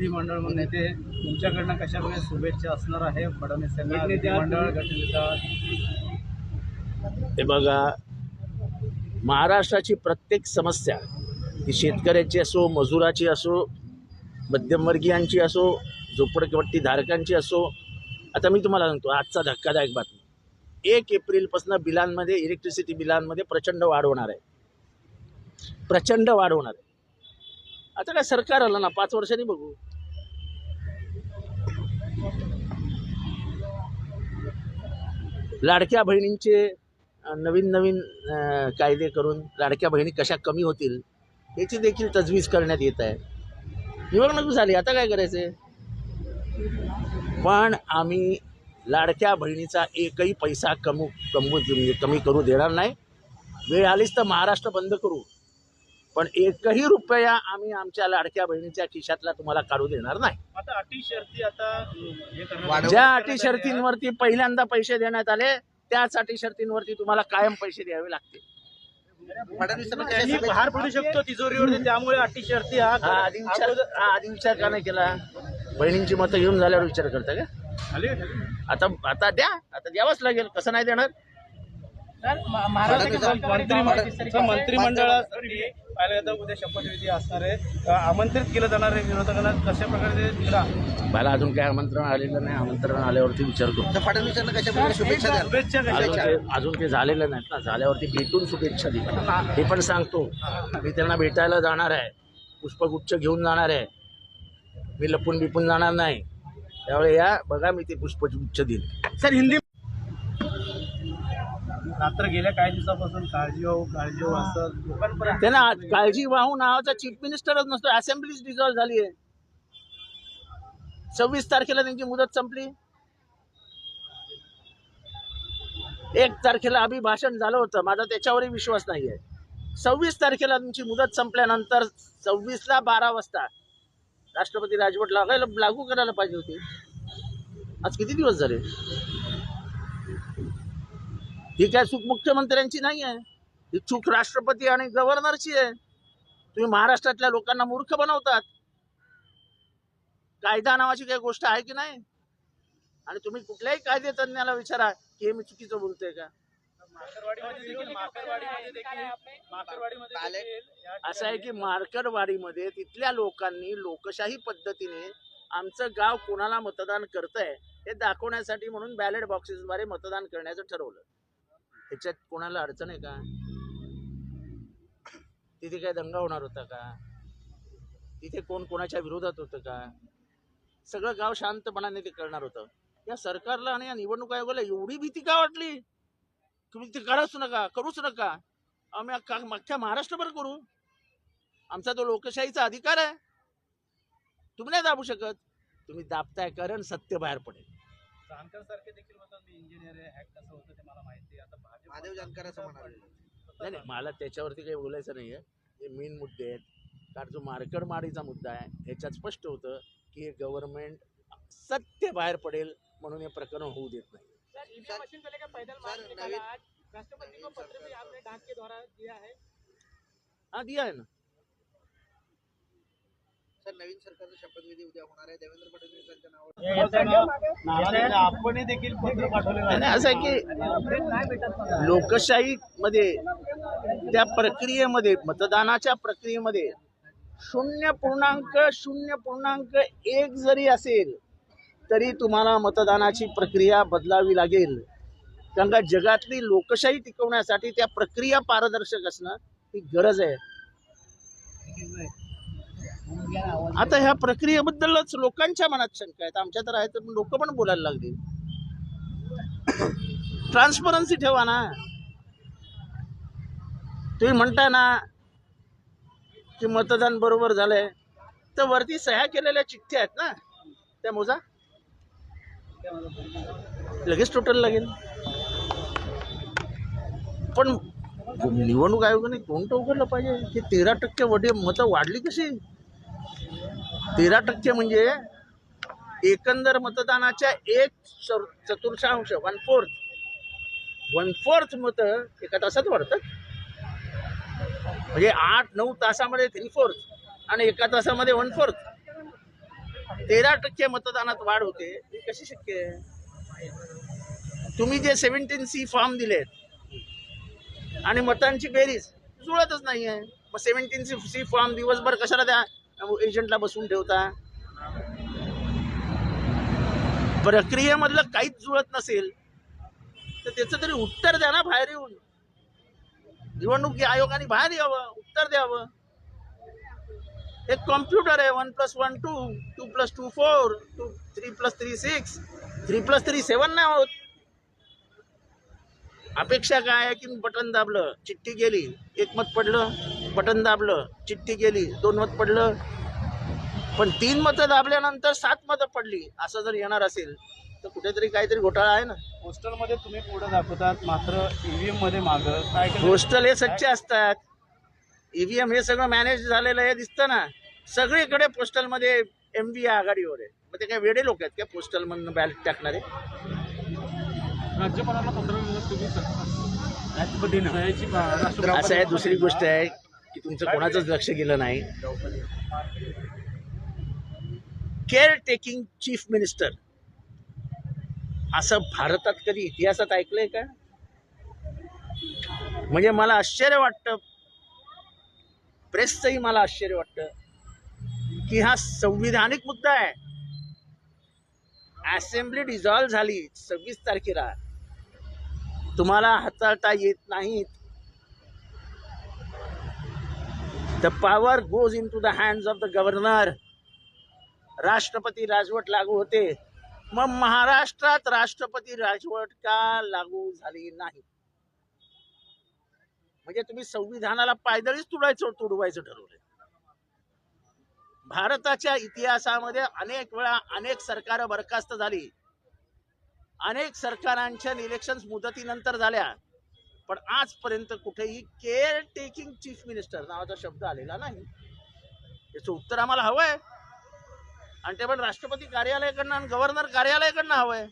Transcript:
विधिमंडळ नेते तुमच्याकडनं कशा प्रकारे शुभेच्छा असणार आहे? फडणवीस यांना विधिमंडळ गटनेता हे बघा महाराष्ट्राची प्रत्येक समस्या ती शेतकऱ्याची असो मजुराची असो मध्यमवर्गीयांची असो झोपडपट्टी धारकांची असो आता मी तुम्हाला सांगतो आजचा धक्कादायक बातमी. एक एप्रिलपासून बिलांमध्ये इलेक्ट्रिसिटी बिलांमध्ये प्रचंड वाढ होणार आहे. प्रचंड वाढ होणार आहे. आता काय सरकार आलं ना पाच वर्षांनी बघू. लाडक्या बहिणींचे नवीन नवीन कायदे करून लाडक्या बहिणी कशा कमी होतील याची देखील तजवीज करण्यात येत आहे. निवडणूक झाली आता काय करायचंय? पण आम्ही लाडक्या बहिणीचा एकही पैसा कमू कमवू म्हणजे कमी करू देणार नाही. वेळ आलीच तर महाराष्ट्र बंद करू. पण एकही रुपया आम्ही आमच्या लाडक्या बहिणीच्या खिशातला तुम्हाला काढू देणार नाही. हे ज्या अटी शर्तींवरती पहिल्यांदा पैसे देण्यात आले त्याच अटी शर्तींवरती तुम्हाला कायम पैसे द्यावे लागतील. भार पडू शकतो तिजोरीवरती त्यामुळे अटी शर्ती हा आधी विचार आधी विचार का नाही केला? बहिणींची मतं घेऊन झाल्यावर विचार करता का? आता आता द्या आता द्यावंच लागेल कसं नाही देणार? मंत्रिमंडळासाठी पाहिलं तर उद्या शपथविधी असणार आहे. आमंत्रित केलं जाणार आहे विरोधकांना. कशा प्रकारे दिला? मला अजून काय आमंत्रण आलेलं नाही. आमंत्रण आल्यावरती विचार करू तर फडणवीसांना कशा प्रकारे शुभेच्छा द्याल? शुभेच्छा अजून ते झालेलं नाहीत ना. झाल्यावरती भेटून शुभेच्छा दिल्या हे पण सांगतो. मी त्यांना भेटायला जाणार आहे. पुष्पगुच्छ घेऊन जाणार आहे. मी लपून बिपून जाणार नाही. त्यावेळी या बघा मी ते पुष्पगुच्छ देईल. सर हिंदी रात्र गेल्या काही दिवसापासून काळजी वाहू काळजी वाहू असं लोकांपर्यंत त्यांना आज काळजी वाहू नावाचा चीफ मिनिस्टरच नसतो असेंब्लीच डिझॉल्व्ह झाली आहे. सव्वीस तारखेला त्यांची मुदत संपली. एक तारखेला अभिभाषण झालं होतं माझा त्याच्यावरही विश्वास नाही आहे सव्वीस तारखेला तुमची मुदत संपल्यानंतर सव्वीसला बारा वाजता राष्ट्रपती राजवट लागायला लागू करायला पाहिजे होती. आज किती दिवस झाले? ही काय चूक मुख्यमंत्र्यांची नाही आहे? ही चूक राष्ट्रपती आणि गव्हर्नरची आहे. तुम्ही महाराष्ट्रातल्या लोकांना मूर्ख बनवतात. कायदा नावाची काही गोष्ट आहे की नाही? आणि तुम्ही कुठल्याही कायदे तज्ञाला विचारा की हे मी चुकीचं बोलतोय का? असं आहे की मार्कडवाडीमध्ये तिथल्या लोकांनी लोकशाही पद्धतीने आमचं गाव कोणाला मतदान करतंय हे दाखवण्यासाठी म्हणून बॅलेट बॉक्सेसद्वारे मतदान करण्याचं ठरवलं. ह्याच्यात कोणाला अडचण आहे का? तिथे काय दंगा होणार होता का? तिथे कोण कोणाच्या विरोधात होतं का? सगळं गाव शांतपणाने ते करणार होतं. या सरकारला आणि या निवडणूक आयोगाला एवढी भीती का वाटली? तुम्ही ते कराच नका करूच नका. आम्ही अख्खा अख्ख्या महाराष्ट्रभर करू. आमचा तो लोकशाहीचा अधिकार आहे. तुम्ही नाही दाबू शकत. तुम्ही दाबताय कारण सत्य बाहेर पडेल. जानकर सारखे देखील म्हणतात मी इंजिनियर आहे हॅक कसं होतं ते मला माहिती आहे. आता भाजप महादेव जानकर असं म्हणाले. नाही नाही मला त्याच्यावरती काही बोलायचं नाही आहे हे मेन मुद्दे आहेत. कारण जो मार्कडमाडीचा मुद्दा आहे ह्याच्यात स्पष्ट होतं की हे गव्हर्नमेंट सत्य बाहेर पडेल म्हणून हे प्रकरण होऊ देत नाही. राष्ट्रपति को पत्र भी आपने डाक के द्वारा दिया है हा दिया आहे ना. सर नवीन सरकारचा शपथविधी उद्या होणार आहे. देवेंद्र फडणवीस यांच्या नावावर. आपणही देखील पत्र नाही, असं आहे की लोकशाहीमध्ये त्या प्रक्रियेमध्ये मतदानाच्या प्रक्रियेमध्ये शून्य पूर्णांक शून्य पूर्णांक एक जरी असेल तरी तुम्हाला मतदानाची प्रक्रिया बदलावी लागेल. कारण का जगातली लोकशाही टिकवण्यासाठी त्या प्रक्रिया पारदर्शक असणं ही गरज आहे. आता ह्या प्रक्रियेबद्दलच लोकांच्या मनात शंका आहेत. आमच्या तर आहेत लोक पण बोलायला लागली ट्रान्सपरन्सी ठेवा ना. तुम्ही म्हणताय ना की मतदान बरोबर झालंय. तर वरती सह्या केलेल्या चिठ्ठ्या आहेत ना. त्या मोजा. लगेच टोटल लागेल पण निवडणूक आयोगाने तोंड उघडलं पाहिजे? की तेरा टक्के वडे मतं वाढली कशी? तेरा टक्के म्हणजे एकंदर मतदानाच्या एक चर- चतुर्थांश वन फोर्थ वन फोर्थ मत एका तासात वाढतात. म्हणजे आठ नऊ तासामध्ये थ्री फोर्थ आणि एका तासामध्ये वन फोर्थ तेरा टक्के मतदानात वाढ होते. ही कशी शक्य आहे? तुम्ही जे सेव्हन्टीन सी फॉर्म दिलेत आणि मतांची बेरीज जुळतच नाही आहे मग सेव्हन्टीन सी सी फॉर्म दिवसभर कशाला द्या? एजंटला बसून ठेवता. प्रक्रियेमधलं काहीच जुळत नसेल तर त्याचं तरी उत्तर द्या ना बाहेर येऊन. निवडणूक आयोगाने बाहेर यावं उत्तर द्यावं. एक कॉम्प्युटर आहे one plus one two two plus two four two three plus three six three plus three seven नाही होत. अपेक्षा काय आहे की बटन दाबलं चिठ्ठी गेली एकमत पडलं. बटन दाबलं चिठ्ठी गेली दोन मत पडलं. पण तीन मतं दाबल्यानंतर सात मतं पडली असं जर येणार असेल तर कुठेतरी काहीतरी घोटाळा आहे ना. पोस्टलमध्ये तुम्ही पुढे दाखवतात मात्र ईव्हीएममध्ये मागं. काय? पोस्टल हे सच्चे असतात. ईव्हीएम हे सगळं मॅनेज झालेलं हे दिसतं ना. सगळीकडे पोस्टलमध्ये एम बी आघाडीवर आहे. मग ते काय वेडे लोक आहेत का पोस्टल म्हणून बॅलेट टाकणारे? राज्यपालांना पत्र तुम्ही असं आहे दुसरी गोष्ट आहे. की तुमचं कोणाचंच लक्ष गेलं नाही. केअर टेकिंग चीफ मिनिस्टर असं भारतात कधी इतिहासात ऐकलंय का? म्हणजे मला आश्चर्य वाटतं. प्रेसचंही मला आश्चर्य वाटतं. की हा संविधानिक मुद्दा आहे. असेंब्ली डिझॉल्व्ह झाली. सव्वीस तारखेला. तुम्हाला हाताळता येत नाहीत. The power goes into the hands of the governor राष्ट्रपती राजवट लागू होते. मग महाराष्ट्रात राष्ट्रपती राजवट का लागू झाली नाही? म्हणजे तुम्ही संविधानाला पायदळीच तुडायचं तुडवायचं ठरवलं भारताच्या इतिहासामध्ये अनेक वेळा अनेक सरकार बरखास्त झाली. अनेक सरकारांच्या इलेक्शन मुदतीनंतर झाल्या. पण आजपर्यंत कुठेही केअर टेकिंग चीफ मिनिस्टर नावाचा शब्द आलेला नाही. याचं उत्तर आम्हाला हवं आहे आणि ते पण राष्ट्रपती कार्यालयाकडनं आणि गव्हर्नर कार्यालयाकडनं हवं आहे